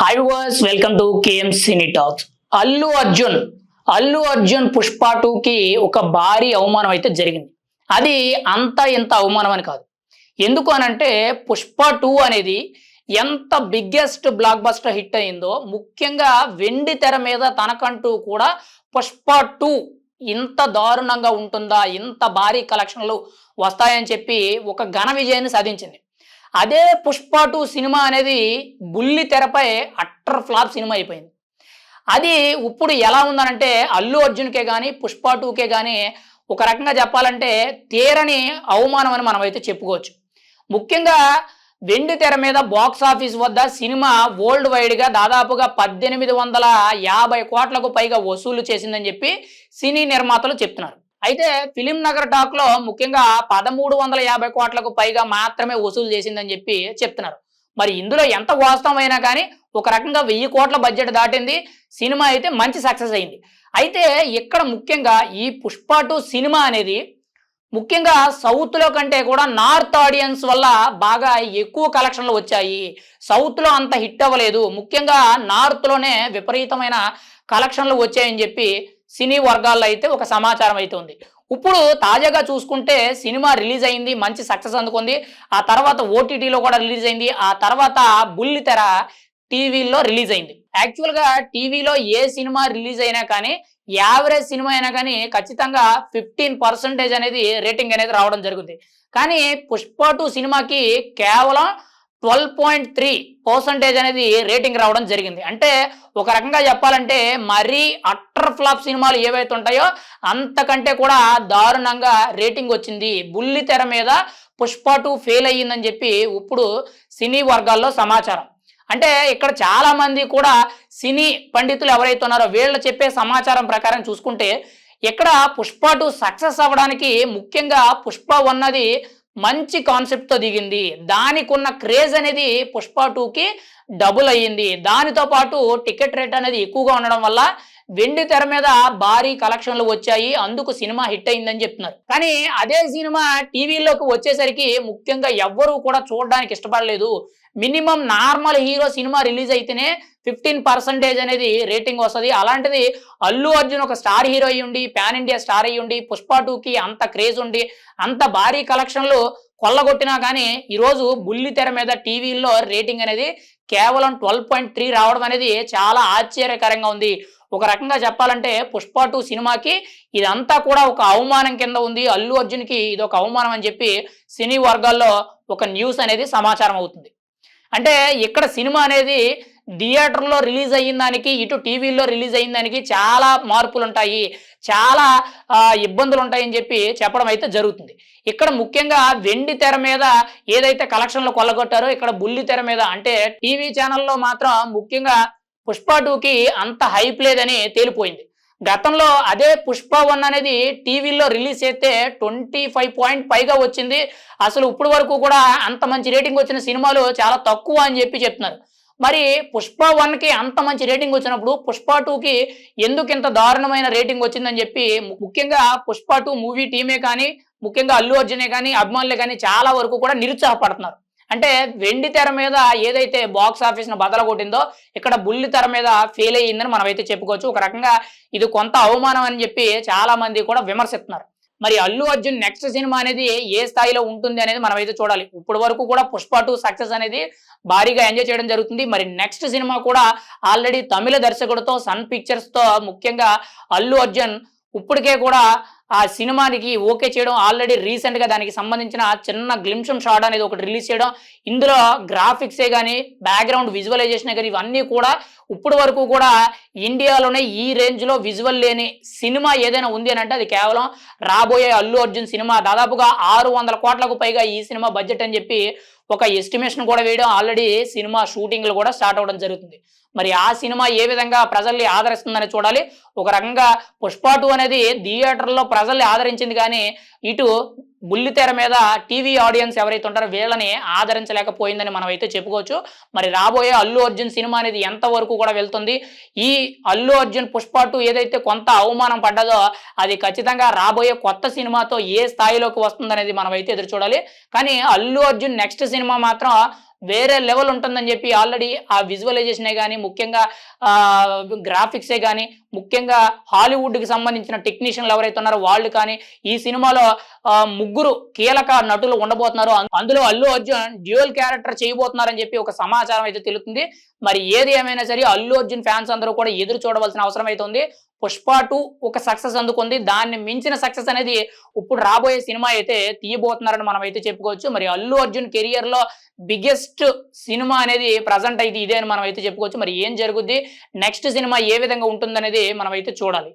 Hi guys welcome to K M cine talks Allu Arjun Allu Arjun Pushpa టూకి ఒక భారీ అవమానం అయితే జరిగింది. అది అంత ఇంత అవమానం అని కాదు. ఎందుకు అనంటే పుష్ప టూ అనేది ఎంత బిగ్గెస్ట్ బ్లాక్ బస్టర్ హిట్ అయిందో ముఖ్యంగా వెండి తెర మీద తనకంటూ కూడా పుష్ప టూ ఇంత దారుణంగా ఉంటుందా ఇంత భారీ కలెక్షన్లు వస్తాయని చెప్పి ఒక ఘన విజయాన్ని సాధించింది. అదే పుష్ప టూ సినిమా అనేది బుల్లి తెరపై అట్టర్ ఫ్లాప్ సినిమా అయిపోయింది. అది ఇప్పుడు ఎలా ఉందనంటే అల్లు అర్జున్కే కానీ పుష్ప టూకే కానీ ఒక రకంగా చెప్పాలంటే తీరని అవమానం అని మనమైతే చెప్పుకోవచ్చు. ముఖ్యంగా వెండి తెర మీద బాక్స్ ఆఫీస్ వద్ద సినిమా వరల్డ్ వైడ్గా దాదాపుగా పద్దెనిమిది వందల యాభై కోట్లకు పైగా వసూలు చేసిందని చెప్పి సినీ నిర్మాతలు చెప్తున్నారు. అయితే ఫిలిం నగర్ టాక్లో ముఖ్యంగా పదమూడు వందల యాభై కోట్లకు పైగా మాత్రమే వసూలు చేసిందని చెప్పి చెప్తున్నారు. మరి ఇందులో ఎంత వాస్తవమైనా కానీ ఒక రకంగా వెయ్యి కోట్ల బడ్జెట్ దాటింది. సినిమా అయితే మంచి సక్సెస్ అయింది. అయితే ఇక్కడ ముఖ్యంగా ఈ పుష్ప టూ సినిమా అనేది ముఖ్యంగా సౌత్లో కంటే కూడా నార్త్ ఆడియన్స్ వల్ల బాగా ఎక్కువ కలెక్షన్లు వచ్చాయి. సౌత్లో అంత హిట్ అవ్వలేదు. ముఖ్యంగా నార్త్లోనే విపరీతమైన కలెక్షన్లు వచ్చాయని చెప్పి సినీ వర్గాల్లో అయితే ఒక సమాచారం అయితే ఉంది. ఇప్పుడు తాజాగా చూసుకుంటే సినిమా రిలీజ్ అయింది మంచి సక్సెస్ అందుకుంది. ఆ తర్వాత ఓటీటీలో కూడా రిలీజ్ అయింది. ఆ తర్వాత బుల్లి తెర టీవీలో రిలీజ్ అయింది. యాక్చువల్గా టీవీలో ఏ సినిమా రిలీజ్ అయినా కానీ యావరేజ్ సినిమా అయినా కానీ ఖచ్చితంగా ఫిఫ్టీన్ పర్సెంటేజ్ అనేది రేటింగ్ అనేది రావడం జరుగుతుంది కానీ పుష్ప టూ సినిమాకి కేవలం ట్వెల్వ్ పాయింట్ త్రీ పర్సంటేజ్ అనేది రేటింగ్ రావడం జరిగింది. అంటే ఒక రకంగా చెప్పాలంటే మరీ అట్టర్ ఫ్లాప్ సినిమాలు ఏవైతే ఉంటాయో అంతకంటే కూడా దారుణంగా రేటింగ్ వచ్చింది. బుల్లి తెర మీద పుష్ప టూ ఫెయిల్ అయ్యిందని చెప్పి ఇప్పుడు సినీ వర్గాల్లో సమాచారం. అంటే ఇక్కడ చాలా మంది కూడా సినీ పండితులు ఎవరైతే ఉన్నారో వీళ్ళు చెప్పే సమాచారం ప్రకారం చూసుకుంటే ఇక్కడ పుష్ప టూ సక్సెస్ అవ్వడానికి ముఖ్యంగా పుష్ప ఉన్నది మంచి కాన్సెప్ట్తో దిగింది. దానికి ఉన్న క్రేజ్ అనేది పుష్ప టూకి డబుల్ అయ్యింది. దానితో పాటు టికెట్ రేట్ అనేది ఎక్కువగా ఉండడం వల్ల వెండి తెర మీద భారీ కలెక్షన్లు వచ్చాయి. అందుకు సినిమా హిట్ అయిందని చెప్తున్నారు. కానీ అదే సినిమా టీవీలోకి వచ్చేసరికి ముఖ్యంగా ఎవ్వరూ కూడా చూడడానికి ఇష్టపడలేదు. మినిమం నార్మల్ హీరో సినిమా రిలీజ్ అయితేనే ఫిఫ్టీన్ పర్సెంటేజ్ అనేది రేటింగ్ వస్తుంది. అలాంటిది అల్లు అర్జున్ ఒక స్టార్ హీరో అయ్యి ఉండి పాన్ ఇండియా స్టార్ అయ్యి ఉండి పుష్ప టూకి అంత క్రేజ్ ఉండి అంత భారీ కలెక్షన్లు కొల్లగొట్టినా కానీ ఈరోజు బుల్లి తెర మీద టీవీల్లో రేటింగ్ అనేది కేవలం ట్వెల్వ్ పాయింట్ త్రీ రావడం అనేది చాలా ఆశ్చర్యకరంగా ఉంది. ఒక రకంగా చెప్పాలంటే పుష్ప టూ సినిమాకి ఇదంతా కూడా ఒక అవమానం కింద ఉంది. అల్లు అర్జున్కి ఇది ఒక అవమానం అని చెప్పి సినీ వర్గాల్లో ఒక న్యూస్ అనేది సమాచారం అవుతుంది. అంటే ఇక్కడ సినిమా అనేది థియేటర్లో రిలీజ్ అయిన దానికి ఇటు టీవీలో రిలీజ్ అయిన దానికి చాలా మార్పులు ఉంటాయి చాలా ఇబ్బందులు ఉంటాయని చెప్పి చెప్పడం అయితే జరుగుతుంది. ఇక్కడ ముఖ్యంగా వెండి తెర మీద ఏదైతే కలెక్షన్లు కొల్లగొట్టారో ఇక్కడ బుల్లి తెర మీద అంటే టీవీ ఛానల్లో మాత్రం ముఖ్యంగా పుష్ప టూకి అంత హైప్ లేదని తేలిపోయింది. గతంలో అదే పుష్ప వన్ అనేది టీవీలో రిలీజ్ చేస్తే ట్వంటీ ఫైవ్ పాయింట్ పైగా వచ్చింది. అసలు ఇప్పుడు వరకు కూడా అంత మంచి రేటింగ్ వచ్చిన సినిమాలు చాలా తక్కువ అని చెప్పి చెప్తున్నారు. మరి పుష్ప వన్కి అంత మంచి రేటింగ్ వచ్చినప్పుడు పుష్ప టూకి ఎందుకు ఇంత దారుణమైన రేటింగ్ వచ్చిందని చెప్పి ముఖ్యంగా పుష్ప టూ మూవీ టీమే కానీ ముఖ్యంగా అల్లు అర్జునే కానీ అభిమానులే కానీ చాలా వరకు కూడా నిరుత్సాహపడుతున్నారు. అంటే వెండి తెర మీద ఏదైతే బాక్స్ ఆఫీస్ను బదల కొట్టిందో ఇక్కడ బుల్లి తెర మీద ఫెయిల్ అయ్యిందని మనం అయితే చెప్పుకోవచ్చు. ఒక రకంగా ఇది కొంత అవమానం అని చెప్పి చాలా మంది కూడా విమర్శిస్తున్నారు. మరి అల్లు అర్జున్ నెక్స్ట్ సినిమా అనేది ఏ స్థాయిలో ఉంటుంది అనేది మనం అయితే చూడాలి. ఇప్పటి వరకు కూడా పుష్ప టూ సక్సెస్ అనేది భారీగా ఎంజాయ్ చేయడం జరుగుతుంది. మరి నెక్స్ట్ సినిమా కూడా ఆల్రెడీ తమిళ దర్శకుడితో సన్ పిక్చర్స్తో ముఖ్యంగా అల్లు అర్జున్ ఇప్పటికే కూడా ఆ సినిమానికి ఓకే చేయడం ఆల్రెడీ రీసెంట్గా దానికి సంబంధించిన చిన్న గ్లిమ్షం షాట్ అనేది ఒకటి రిలీజ్ చేయడం ఇందులో గ్రాఫిక్సే కానీ బ్యాక్గ్రౌండ్ విజువలైజేషన్ కానీ ఇవన్నీ కూడా ఇప్పుడు వరకు కూడా ఇండియాలోనే ఈ రేంజ్లో విజువల్ లేని సినిమా ఏదైనా ఉంది అని అంటే అది కేవలం రాబోయే అల్లు అర్జున్ సినిమా. దాదాపుగా ఆరు వందల కోట్లకు పైగా ఈ సినిమా బడ్జెట్ అని చెప్పి ఒక ఎస్టిమేషన్ కూడా వేయడం ఆల్రెడీ సినిమా షూటింగ్లు కూడా స్టార్ట్ అవ్వడం జరుగుతుంది. మరి ఆ సినిమా ఏ విధంగా ప్రజల్ని ఆదరిస్తుందని చూడాలి? ఒక రకంగా పుష్ప అనేది థియేటర్లో ప్రజల్ని ఆదరించింది కానీ ఇటు బుల్లితెర మీద టీవీ ఆడియన్స్ ఎవరైతే ఉంటారో వీళ్ళని ఆదరించలేకపోయిందని మనం అయితే చెప్పుకోవచ్చు. మరి రాబోయే అల్లు అర్జున్ సినిమా అనేది ఎంతవరకు కూడా వెళ్తుంది? ఈ అల్లు అర్జున్ పుష్ప ఏదైతే కొంత అవమానం పడ్డదో అది ఖచ్చితంగా రాబోయే కొత్త సినిమాతో ఏ స్థాయిలోకి వస్తుందనేది మనం అయితే ఎదురు చూడాలి. కానీ అల్లు అర్జున్ నెక్స్ట్ సినిమా మాత్రం వేరే లెవెల్ ఉంటుందని చెప్పి ఆల్రెడీ ఆ విజువలైజేషనే కానీ ముఖ్యంగా గ్రాఫిక్సే కానీ ముఖ్యంగా హాలీవుడ్కి సంబంధించిన టెక్నీషియన్లు ఎవరైతే ఉన్నారో వాళ్ళు కానీ ఈ సినిమాలో ముగ్గురు కీలక నటులు ఉండబోతున్నారు. అందులో అల్లు అర్జున్ డ్యూయల్ క్యారెక్టర్ చేయబోతున్నారని చెప్పి ఒక సమాచారం అయితే తెలుస్తుంది. మరి ఏది ఏమైనా సరే అల్లు అర్జున్ ఫ్యాన్స్ అందరూ కూడా ఎదురు చూడవలసిన అవసరం అయితే ఉంది. పుష్ప టూ ఒక సక్సెస్ అందుకుంది. దాన్ని మించిన సక్సెస్ అనేది ఇప్పుడు రాబోయే సినిమా అయితే తీయబోతున్నారని మనం అయితే చెప్పుకోవచ్చు. మరి అల్లు అర్జున్ కెరియర్లో బిగ్గెస్ట్ సినిమా అనేది ప్రజెంట్ అయితే ఇదే అని మనం అయితే చెప్పుకోవచ్చు. మరి ఏం జరుగుద్ది? నెక్స్ట్ సినిమా ఏ విధంగా ఉంటుందనేది మనం అయితే చూడాలి.